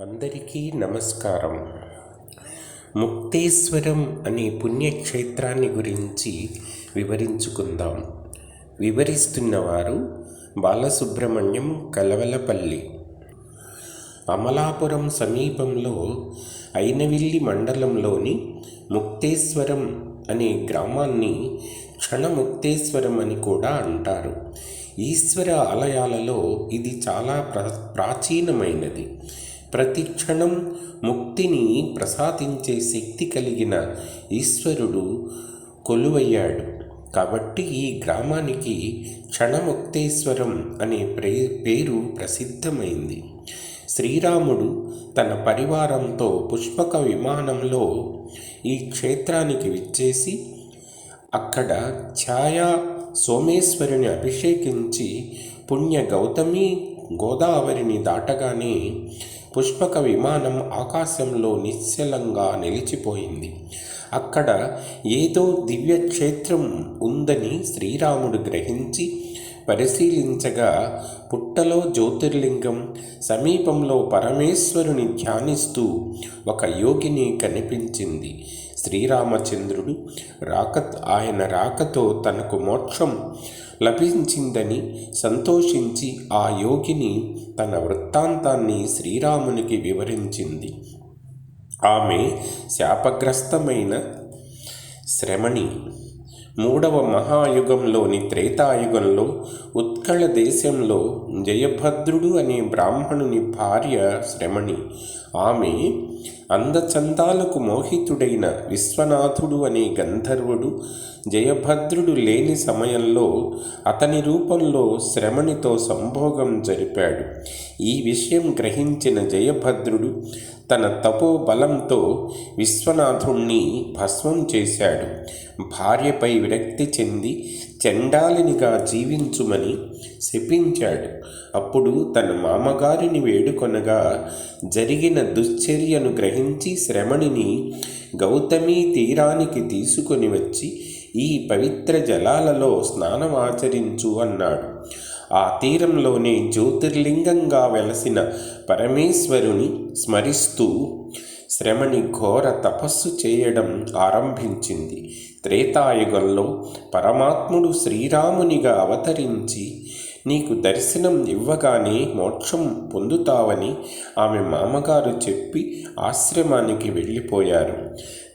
అందరికీ నమస్కారం. ముక్తేశ్వరం అనే పుణ్యక్షేత్రాన్ని గురించి వివరించుకుందాం. వివరిస్తున్నవారు బాలసుబ్రహ్మణ్యం కలవలపల్లి. అమలాపురం సమీపంలో అయినవిల్లి మండలంలోని ముక్తేశ్వరం అనే గ్రామాన్ని క్షణముక్తేశ్వరం అని కూడా అంటారు. ఈశ్వర ఆలయాలలో ఇది చాలా ప్ర ప్రాచీనమైనది. ప్రతి క్షణం ముక్తిని ప్రసాదించే శక్తి కలిగిన ఈశ్వరుడు కొలువయ్యాడు. కాబట్టి ఈ గ్రామానికి క్షణముక్తేశ్వరం అనే ప్రే పేరు ప్రసిద్ధమైంది. శ్రీరాముడు తన పరివారంతో పుష్పక విమానంలో ఈ క్షేత్రానికి విచ్చేసి అక్కడ ఛాయా సోమేశ్వరుని అభిషేకించి పుణ్య గౌతమి గోదావరిని దాటగానే పుష్పక విమానం ఆకాశంలో నిశ్చలంగా నిలిచిపోయింది. అక్కడ ఏదో దివ్యక్షేత్రం ఉందని శ్రీరాముడు గ్రహించి పరిశీలించగా పుట్టలో జ్యోతిర్లింగం సమీపంలో పరమేశ్వరుని ధ్యానిస్తూ ఒక యోగిని కనిపించింది. శ్రీరామచంద్రుడు రాక ఆయన రాకతో తనకు మోక్షం లభించిందని సంతోషించి ఆ యోగిని తన వృత్తాంతాన్ని శ్రీరామునికి వివరించింది. ఆమె శాపగ్రస్తమైన శ్రమణి. మూడవ మహాయుగంలోని త్రేతాయుగంలో ఉత్కళ దేశంలో జయభద్రుడు అనే బ్రాహ్మణుని భార్య శ్రమణి. ఆమె అందచందాలకు మోహితుడైన విశ్వనాథుడు అనే గంధర్వుడు జయభద్రుడు లేని సమయంలో అతని రూపంలో శ్రమణితో సంభోగం జరిపాడు. ఈ విషయం గ్రహించిన జయభద్రుడు తన తపో బలంతో విశ్వనాథుణ్ణి భస్మం చేశాడు. భార్యపై విరక్తి చెంది చెండాలినిగా జీవించుమని శపించాడు. అప్పుడు తన మామగారిని వేడుకొనగా జరిగిన దుశ్చర్యను గ్రహించి శ్రమణిని గౌతమి తీరానికి తీసుకొని వచ్చి ఈ పవిత్ర జలాలలో స్నానమాచరించు అన్నాడు. ఆ తీరంలోనే జ్యోతిర్లింగంగా వెలసిన పరమేశ్వరుని స్మరిస్తూ శ్రమణి ఘోర తపస్సు చేయడం ఆరంభించింది. త్రేతాయుగంలో పరమాత్ముడు శ్రీరామునిగా అవతరించి నీకు దర్శనం ఇవ్వగానే మోక్షం పొందుతావని ఆమె మామగారు చెప్పి ఆశ్రమానికి వెళ్ళిపోయారు.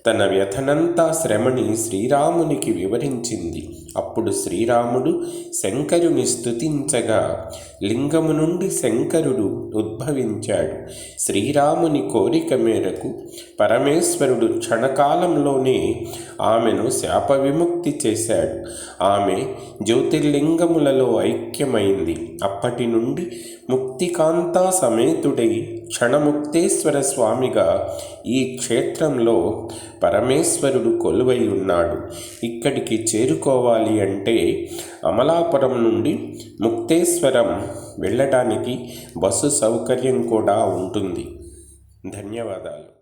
తన వ్యథనంతా శ్రమని శ్రీరామునికి వివరించింది. అప్పుడు శ్రీరాముడు శంకరుని స్తుతించగా లింగము నుండి శంకరుడు ఉద్భవించాడు. శ్రీరాముని కోరిక మేరకు పరమేశ్వరుడు క్షణకాలంలోనే ఆమెను శాప విముక్తి చేశాడు. ఆమె జ్యోతిర్లింగములలో ఐక్యమైంది. అప్పటి నుండి ముక్తికాంతా సమేతుడై క్షణముక్తేశ్వర స్వామిగా ఈ క్షేత్రంలో పరమేశ్వరుడు కొలువై ఉన్నాడు. ఇక్కడికి చేరుకోవాలి అంటే అమలాపురం నుండి ముక్తేశ్వరం వెళ్ళటానికి బస్సు సౌకర్యం కూడా ఉంటుంది. ధన్యవాదాలు.